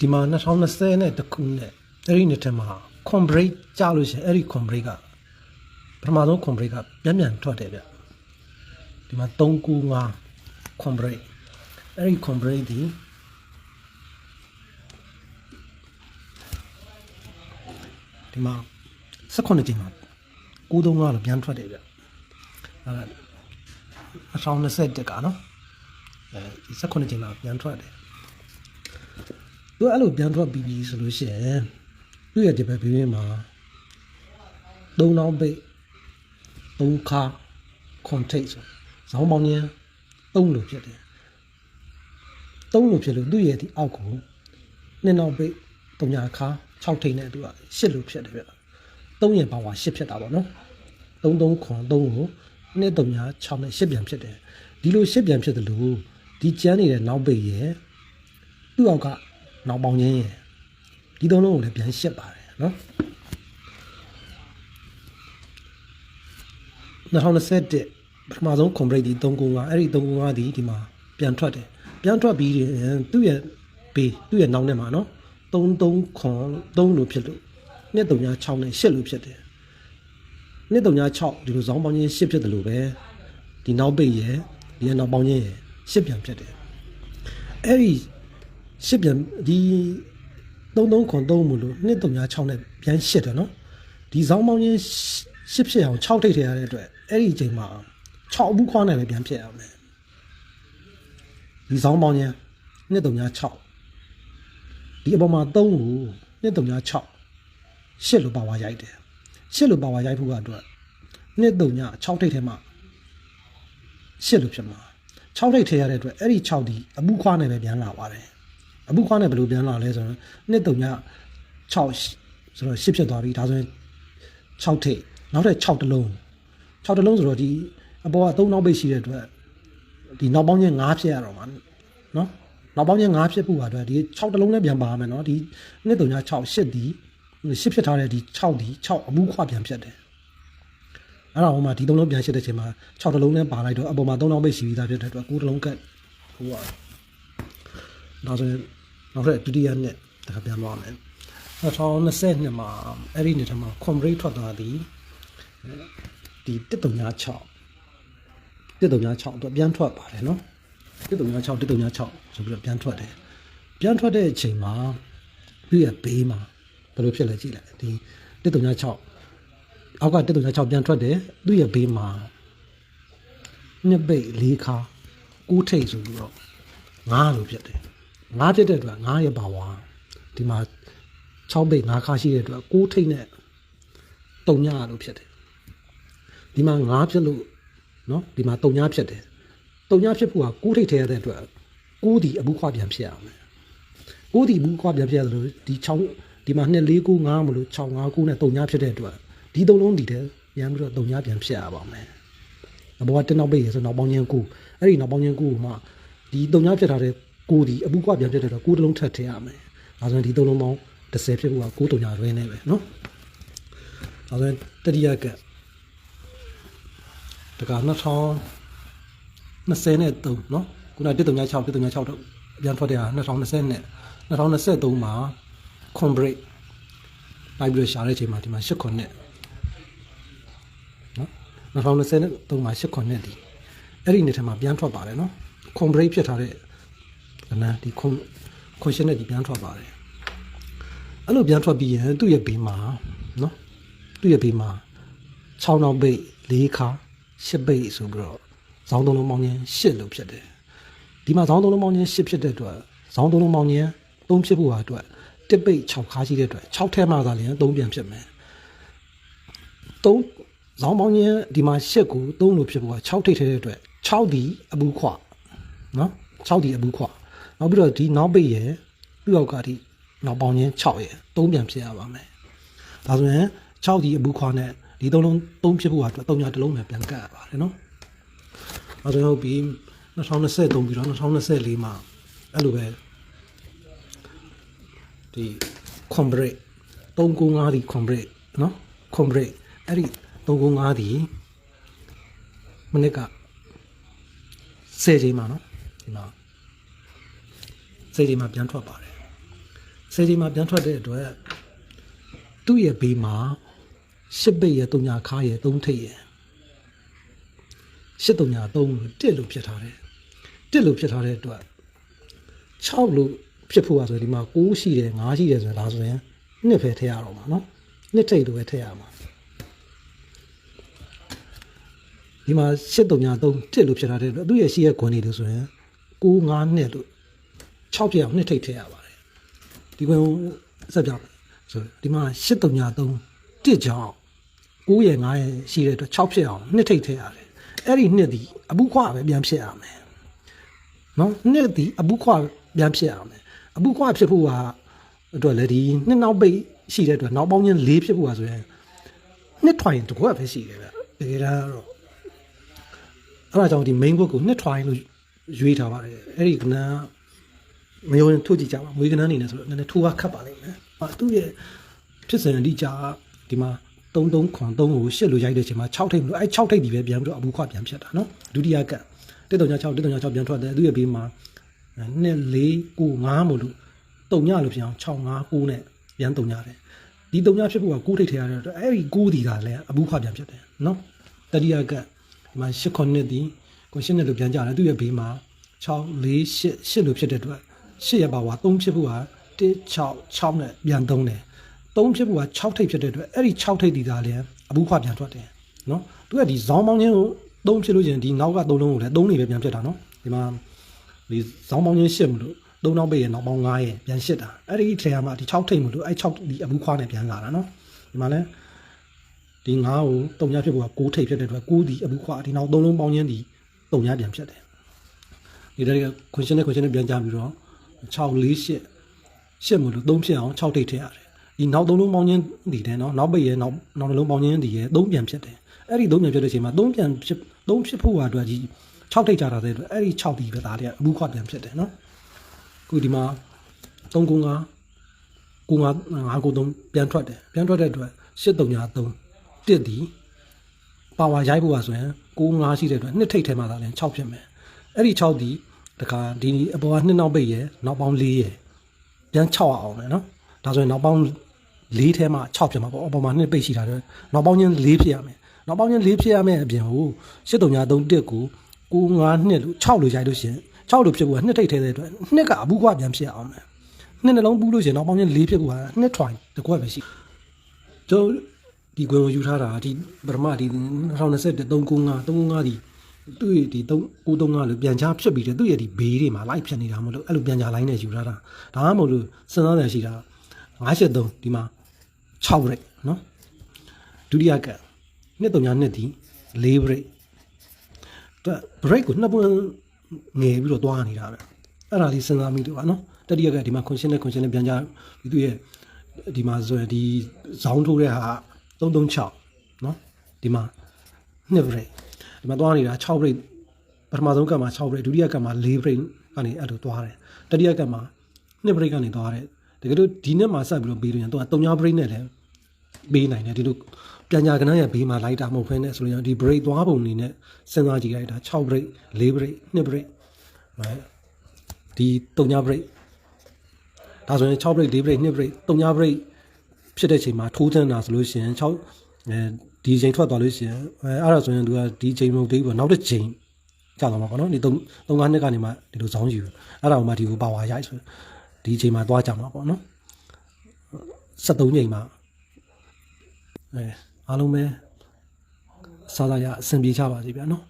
ဒီမှာ2020နဲ့တခုနဲ့အဲ့ဒီနှစ်ထဲမှာ con break ကြာလို့ရှိရင်အဲ့ဒီ con break ကပထမဆုံး con break ကပြန်ပြန်ထွက်တယ်ဗျဒီမှာ395 con break အဲ့ဒီ con break ဒီဒီမှာ18ကြိမ်မှာ935လို့ပြန်ထွက်တယ်ဗျအဲ့ဒါ2021ကနော်အဲဒီ18ကြိမ်မှာပြန်ထွက်တယ် သူအဲ့လိုပြန်ထွက်ပြီးပြီဆိုလို့ရှိရင်သူ့ရဲ့ဒီဘက်ဘေးဘေးမှာ၃နောင်ပိတ်၃ခါခွန်ထိတ်ဆိုဇောင်းပေါင်းချင်း၃လို့ဖြစ်တယ်၃လို့ဖြစ်လို့သူ့ရဲ့ဒီအောက်ကိုနှစ်နောက်ပိတ်၃ညာခါ6ထိတ်နဲ့သူက၈လို့ဖြစ်တယ်ဗျ၃ရဲ့ဘာဝ၈ဖြစ်တာပေါ့နော်၃၃ခွန်၃ကိုနှစ်၃ညာ6နဲ့၈ပြန်ဖြစ်တယ်ဒီလို၈ပြန်ဖြစ်တယ်လို့ဒီကျန်းနေတဲ့နောက်ပိတ်ရဲ့သူ့အောက်က နောက်ပေါင်းချင်းရယ်ဒီသုံးလုံးကိုလည်းပြန်ရှစ်ပါတယ်နော်2021ပထမဆုံး complete ဒီ395အဲ့ဒီ395ဒီဒီမှာပြန်ထွက်တယ်ပြန်ထွက်ပြီးရင်သူ့ရဲ့ဘေးသူ့ရဲ့နောက်ထဲမှာနော်33ခွန်3လို့ဖြစ်လို့နှစ်3ညာ6နဲ့8လို့ဖြစ်တယ်နှစ်3ညာ6ဒီလိုဇောင်းပေါင်းချင်း8ဖြစ်တယ်လို့ပဲဒီနောက်ပိတ်ရယ်ဒီရဲ့နောက်ပေါင်းချင်းရယ်8ပြန်ဖြစ်တယ်အဲ့ဒီ ရှစ်ပြန်ဒီ33ခွန်3မလို့နှစ်356နဲ့ပြန်ရှစ်တယ်နော်ဒီဇောင်းပေါင်းချင်းရှစ်ဖြစ်အောင်6ထိပ်ထည့်ရတဲ့အတွက်အဲ့ဒီအချိန်မှာ6ဘူးခွားနဲ့ပဲပြန်ဖြစ်ရမယ်ဒီဇောင်းပေါင်းချင်းနှစ်356ဒီအပေါ်မှာ3ကိုနှစ်356ရှစ်လို့ပါဝါရိုက်တယ်ရှစ်လို့ပါဝါရိုက်ဖို့ကအတွက်နှစ်356ထိပ်ထဲမှာရှစ်လို့ဖြစ်မှာ6ထိပ်ထည့်ရတဲ့အတွက်အဲ့ဒီ6ဒီအဘူးခွားနဲ့ပဲပြန်လာပါတယ် အမှုခွားနဲ့ဘယ်လိုပြန်လာလဲဆိုတော့နှစ်တုံည6ဆိုတော့10ဖြစ်သွားပြီဒါဆိုရင်6ထိပ်နောက်ထပ်6တလုံး6တလုံးဆိုတော့ဒီအပေါ်က3နောက်ပိတ်ရှိတဲ့အတွက်ဒီနောက်ပေါင်းချင်း5ဖြစ်ရတော့မှာနော်နောက်ပေါင်းချင်း5ဖြစ်ဖို့အတွက်ဒီ6တလုံးနဲ့ပြန်ပါမယ်နော်ဒီနှစ်တုံည6 8ဒီ10ဖြစ်ထားတဲ့ဒီ6ဒီ6အမှုခွားပြန်ဖြစ်တယ်အဲ့တော့ဟိုမှာဒီသုံးလုံးပြန်ရှစ်တဲ့ချိန်မှာ6တလုံးနဲ့ပါလိုက်တော့အပေါ်မှာ3နောက်ပိတ်ရှိပြီးသားဖြစ်တဲ့အတွက်9တလုံးကတ်ဟိုကဒါဆိုရင် နောက်ထပ်ဒုတိယနှစ်တခါပြန်သွားမယ်2020မှာအဲ့ဒီနှစ်ထမှာ complete ထွက်သွားသည်ဒီ136 136တော့ပြန်ထွက်ပါတယ်နော်136 136ဆိုပြီးတော့ပြန်ထွက်တယ်ပြန်ထွက်တဲ့အချိန်မှာသူ့ရဲ့ဘေးမှာဘယ်လိုဖြစ်လဲကြည့်လိုက်ဒီ136အောက်က136ပြန်ထွက်တယ်သူ့ရဲ့ဘေးမှာနှစ်ပိတ်၄ခါကိုးထိတ်ဆိုပြီးတော့ငါးလို့ဖြစ်တယ် ငါးဖြစ်တဲ့အတွက်ငါးရဲ့ပါဝါဒီမှာ6ပိတ်ငါးခါရှိတဲ့အတွက်ကိုးထိတ်နဲ့တုံညလို့ဖြစ်တယ်ဒီမှာငါးဖြစ်လို့နော်ဒီမှာတုံညဖြစ်တယ်တုံညဖြစ်ဖို့ကကိုးထိတ်ထဲရတဲ့အတွက်ကိုးဒီအဘူးခွာပြန်ဖြစ်ရမယ်ကိုးဒီအဘူးခွာပြန်ဖြစ်ရတယ်လို့ဒီ6ဒီမှာ2 4 9 5မလို့6 5 9နဲ့တုံညဖြစ်တဲ့အတွက်ဒီသုံးလုံးဒီတဲ့ပြန်ပြီးတော့တုံညပြန်ဖြစ်ရပါမယ်အဘောကတက်နောက်ပိတ်ရဆိုနောက်ပေါင်းချင်းကိုအဲ့ဒီနောက်ပေါင်းချင်းကိုမှဒီတုံညဖြစ်ထားတဲ့ ကိုဒီအပူကွာပြန်ပြတ်တယ်တော့ကိုတလုံးထပ်ထည့်ရမယ်။ဒါဆိုရင်ဒီသုံးလုံးပေါင်း30ဖြစ်ဖို့ကကိုတုံညာတွင်းနဲ့ပဲနော်။ဒါဆိုရင်တတိယကပ်တက2023နဲ့3နော်။ခုန136 136တော့အပြန်ထွက်တဲ့ဟာ2020နဲ့2023မှာ Conbreak လိုက်ပြီးရှာတဲ့အချိန်မှာဒီမှာ8ခွနဲ့နော်2023မှာ8ခွနဲ့ဒီအဲ့ဒီနေ့ထဲမှာပြန်ထွက်ပါတယ်နော် Conbreak ဖြစ်ထားတဲ့ ကနန်းဒီခွန်ခွန်ရှင်းနဲ့ဒီပြန်ထွက်ပါတယ်အဲ့လိုပြန်ထွက်ပြီးရင်သူ့ရဲ့ဘေးမှာနော်သူ့ရဲ့ဘေးမှာ6နောက်ပိတ်4ခါ10ပိတ်ဆိုပြီးတော့ဇောင်းသုံးလုံးပေါင်းချင်း10လို့ဖြစ်တယ်ဒီမှာဇောင်းသုံးလုံးပေါင်းချင်း10ဖြစ်တဲ့အတွက်ဇောင်းသုံးလုံးပေါင်းချင်း3ဖြစ်ဖို့ဟာအတွက်တစ်ပိတ်6ခါရှိတဲ့အတွက်6ထဲမှာသာလျှင်3ပြန်ဖြစ်မယ်3ဇောင်းပေါင်းချင်းဒီမှာ10ကို3လို့ဖြစ်ဖို့က6ထိပ်ထဲတဲ့အတွက်6ဒီအဘူးခွနော်6ဒီအဘူးခွ နောက်ပြီးတော့ဒီနောက်ပိတ်ရယ်သူ့အောက်ကဒီနောက်ပေါင်းချင်း6ရယ်3ပြန်ဖြစ်ရပါမယ်ဒါဆိုရင်6ဒီအဘူးခွနဲ့ဒီသုံးလုံး3ဖြစ်ဖို့အတွက်3ညတစ်လုံးပဲပြန်ကတ်ရပါတယ်နော်အဲဆိုဟုတ်ပြီ2023ပြီးတော့2024မှာအဲ့လိုပဲဒီ comprate 395ဒီ comprate နော် comprate အဲ့ဒီ395ဒီမနစ်က10ချိန်မှာနော်ဒီမှာ စိတ်တွေမှာပြန်ထွက်ပါတယ်ဆယ်ချိန်မှာပြန်ထွက်တဲ့အတွက်သူ့ရဲ့ဘေးမှာရှစ်ပိတ်ရဲ့တုံညာခါရဲ့သုံးထိပ်ရဲ့ရှစ်တုံညာသုံးလို့တစ်လို့ဖြစ်ထားတယ်တစ်လို့ဖြစ်ထားတဲ့အတွက်6လို့ဖြစ်ဖို့ပါဆိုရင်ဒီမှာ9ရှိတယ်5ရှိတယ်ဆိုရင်ဒါဆိုရင်နှစ်ပဲထည့်ရတော့မှာနော်နှစ်ထိပ်လိုပဲထည့်ရမှာဒီမှာရှစ်တုံညာသုံးတစ်လို့ဖြစ်ထားတဲ့အတွက်သူ့ရဲ့ရှိရဲ့ခွန်နေလို့ဆိုရင်9 5နှစ်လို့ 6ပြအောင်နှစ်ထိပ်ထည့်ရပါတယ်ဒီကွန်းစက်ပြောင်းဆိုဒီမှာ8တုံညာ3တစ်ကြောင်9ရဲ့9ရဲ့ရှိတဲ့အတွက်6ဖြစ်အောင်နှစ်ထိတ်ထည့်ရတယ်အဲ့ဒီနှစ်ဒီအပုခွပဲပြန်ဖြစ်ရမယ်နော်နှစ်ဒီအပုခွပြန်ဖြစ်ရမယ်အပုခွဖြစ်ဖို့ကအတွက်လည်းဒီနှစ်နောက်ပိတ်ရှိတဲ့အတွက်နောက်ပေါင်းချင်း၄ဖြစ်ဖို့ကဆိုရင်နှစ်ထွိုင်တစ်ခွက်ပဲရှိတယ်ဗျတကယ်တော့အဲ့ဒါကြောင့်ဒီ main book ကိုနှစ်ထွိုင်လို့ရွေးထားပါတယ်အဲ့ဒီကဏ္ဍ မယုံရင်ထုတ်ကြည့်ကြပါမွေးကနန်းနေနေဆိုတော့နည်းနည်းထိုးကခတ်ပါလိမ့်မယ်။ဟာသူ့ရဲ့ဖြစ်စဉ်အတိအကျကဒီမှာ33ခွန်3ကိုရှစ်လို့ရိုက်တဲ့အချိန်မှာ6ထိပ်မလို့အဲ6ထိပ်ဒီပဲပြန်ပြီးတော့အဘူးခွပြန်ဖြစ်တာနော်ဒုတိယကတက်တော်ည6တက်တော်ည6ပြန်ထွက်တယ်သူ့ရဲ့ဘေးမှာ2 4 9 5မို့လို့တုံညလို့ဖြစ်အောင်6 5 9နဲ့ပြန်တုံညတယ်ဒီတုံညဖြစ်ဖို့က9ထိပ်ထည့်ရတဲ့အတွက်အဲဒီ9ဒီကလည်းအဘူးခွပြန်ဖြစ်တယ်နော်တတိယကဒီမှာ8ခွန်နှစ်ဒီခွန်8နှစ်လို့ပြန်ကြတယ်သူ့ရဲ့ဘေးမှာ6 4 8 8လို့ဖြစ်တဲ့အတွက် 8ရပါဝါ3ဖြစ်ဖို့က1 6 6နဲ့ပြန်သုံးတယ်3ဖြစ်ဖို့က6ထိပ်ဖြစ်တဲ့အတွက်အဲ့ဒီ6ထိပ်ဒီကလည်းအဘူးခွပြန်ထွက်တယ်နော်သူကဒီဇောင်းပေါင်းချင်းကို3ဖြစ်လို့ချင်းဒီနောက်က3လုံးကိုလည်း3နေပဲပြန်ဖြစ်တာနော်ဒီမှာဒီဇောင်းပေါင်းချင်းရှစ်မလို့3နောက်ပိတ်ရဲ့နောက်ပေါင်း9ရဲ့ပြန်ရှစ်တာအဲ့ဒီထဲမှာဒီ6ထိပ်မလို့အဲ့6ဒီအဘူးခွနဲ့ပြန်လာတာနော်ဒီမှာလည်းဒီ9ကိုတုံညာဖြစ်ဖို့က6ထိပ်ဖြစ်တဲ့အတွက်6ဒီအဘူးခွဒီနောက်3လုံးပေါင်းချင်းဒီတုံညာပြန်ဖြစ်တယ်ဒီတည်းကခွန်ရှင်းနဲ့ခွန်ရှင်းနဲ့ပြန်ကြပြီးတော့ 6 4 8ရှစ်မလို့3ဖြစ်အောင်6ထိပ်ထည့်ရတယ်ဒီနောက်3လုံးပေါင်းချင်းဒီတယ်နော်နောက်ပိတ်ရဲ့နောက်နောက်နှလုံးပေါင်းချင်းဒီရဲ့3ပြန်ဖြစ်တယ်အဲ့ဒီ3ပြန်ဖြစ်တဲ့အချိန်မှာ3ပြန်ဖြစ်3ဖြစ်ဖို့ကအတွက်ကြီး6ထိပ်ကြတာတဲ့အတွက်အဲ့ဒီ6ဒီပဲသားလေးကအဘူးခွပြန်ဖြစ်တယ်နော်ခုဒီမှာ3ကုန်းကကိုငါငါကို3ပြန်ထွက်တယ်ပြန်ထွက်တဲ့အတွက်8 3ညာ3တစ်ဒီပါဝါရိုက်ဖို့ကဆိုရင်6 5ရှိတဲ့အတွက်နှစ်ထိပ်ထဲမှာသာလဲ6ဖြစ်မယ်အဲ့ဒီ6ဒီ တခါဒီအပေါ်ကနှစ်နောက်ပိတ်ရဲ့နောက်ပေါင်း4ရဲ့ပြန်6အောင်မယ်နော်ဒါဆိုရင်နောက်ပေါင်း4ထဲမှာ6ဖြစ်မှာပေါ့အပေါ်မှာနှစ်ပိတ်ရှိတာတော့နောက်ပေါင်းချင်း4ဖြစ်ရမယ်နောက်ပေါင်းချင်း4ဖြစ်ရမယ်အပြင်ဟို8 3ညာ3တစ်ကို9 5နှစ်လို့6လို့ရိုက်လို့ရှရင်6လို့ဖြစ်ဖို့ကနှစ်ထိပ်ထဲတဲ့အတွက်နှစ်ကအဘူးခွပြန်ဖြစ်အောင်မယ်နှစ်နှလုံးပူးလို့ရှရင်နောက်ပေါင်းချင်း4ဖြစ်ဖို့ကနှစ်ထွိုင်တစ်ခွက်ပဲရှိကျွန်တော်ဒီကွယ်ကိုယူထားတာဒီပထမဒီ2021 395 395ဒီ သူ့ရဲ့ဒီ3 935လို့ပြန်ချဖြစ်ပြီးတယ်သူ့ရဲ့ဒီဘေးတွေမှာလိုက်ဖြစ်နေတာမလို့အဲ့လိုပြန်ချလိုင်းနဲ့ယူထားတာဒါမှမဟုတ်လို့စဉ်းစားတယ်ရှိတာ53ဒီမှာ6 break နော်ဒုတိယကနှစ်တုံညာနှစ်ဒီ4 break သူ break ကိုနှစ်ပွင့်ငယ်ပြီးတော့သွားနေတာပဲအဲ့ဒါလေးစဉ်းစားမိတယ်ပါနော်တတိယကဒီမှာခွန်ရှင်းနဲ့ခွန်ရှင်းနဲ့ပြန်ကြဒီသူ့ရဲ့ဒီမှာဆိုရင်ဒီဇောင်းထိုးတဲ့ဟာ336နော်ဒီမှာနှစ် break ဒီမှာသွားနေတာ6 break ပထမဆုံးကတ်မှာ6 break ဒုတိယကတ်မှာ4 break ကနေအဲ့လိုသွားတယ်တတိယကတ်မှာ2 break ကနေသွားတယ်တကယ်လို့ဒီနေ့မှာဆက်ပြီးတော့ပြီးလို့ရင်တော့3ည break နဲ့လည်းပေးနိုင်တယ်ဒီလိုပြန်ညာကနန်းရဲ့ဘေးမှာလိုက်တာမဟုတ်ဖ ೇನೆ ဆိုရင်ဒီ break သွားပုံနေနဲ့စဉ်းစားကြည့်လိုက်တာ6 break 4 break 2 break right ဒီ3ည break ဒါဆိုရင်6 break 4 break 2 break 3ည break ဖြစ်တဲ့ချိန်မှာထိုးထမ်းတာဆိုလို့ရှိရင်6အဲ ဒီချိန်ထွက်သွားလို့ရှိရင်အဲအဲ့ဒါဆိုရင်သူကဒီချိန်မဟုတ်သေးဘူးပေါ့နောက်တစ်ချိန်ကြာသွားမှာပေါ့နော်ဒီ3 3 5နှစ်ကနေမှဒီလိုဇောင်းယူအဲ့ဒါကိုမှဒီကိုပါဝါရိုက်ဆိုဒီချိန်မှာသွားကြမှာပေါ့နော်73ချိန်မှာအဲအားလုံးပဲစားစားရအဆင်ပြေကြပါစေဗျာနော်